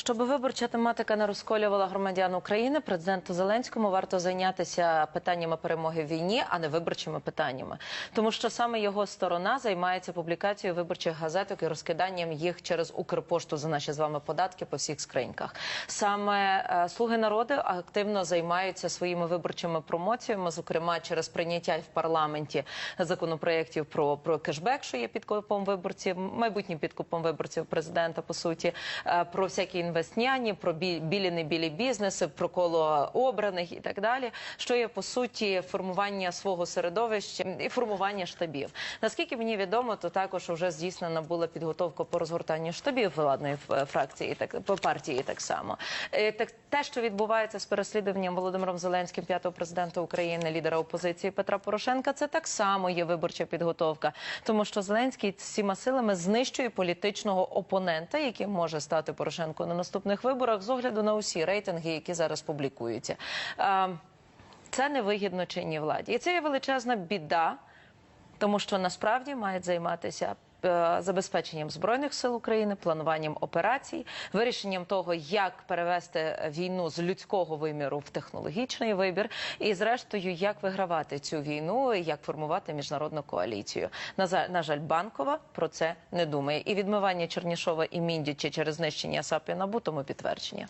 Щоб виборча тематика не розколювала громадян України, президенту Зеленському варто зайнятися питаннями перемоги в війні, а не виборчими питаннями, тому що саме його сторона займається публікацією виборчих газеток і розкиданням їх через Укрпошту за наші з вами податки по всіх скриньках. Саме е, слуги народу активно займаються своїми виборчими промоціями, зокрема через прийняття в парламенті законопроєктів про, про кешбек, що є підкупом виборців, майбутнім підкупом виборців президента, по суті, е, про всякі інвестняні, про бі- білі не білі бізнеси, про коло обраних і так далі, що є по суті формування свого середовища і формування штабів. Наскільки мені відомо, то також вже здійснена була підготовка по розгортанню штабів владної фракції, так по партії так само. Е, Так те, що відбувається з переслідуванням Володимиром Зеленським, п'ятого президента України, лідера опозиції Петра Порошенка, це так само є виборча підготовка, тому що Зеленський всіма силами знищує політичного опонента, яким може стати Порошенко на наступних виборах, з огляду на усі рейтинги, які зараз публікуються. Це невигідно чинній владі, і це є величезна біда тому що насправді мають займатися. Е, Забезпеченням збройних сил України, плануванням операцій, вирішенням того, як перевести війну з людського виміру в технологічний вибір, і зрештою, як вигравати цю війну, як формувати міжнародну коаліцію. На жаль, банкова про це не думає. І відмивання Чернішова і Міндіча через знищення САП і НАБУ тому підтвердження.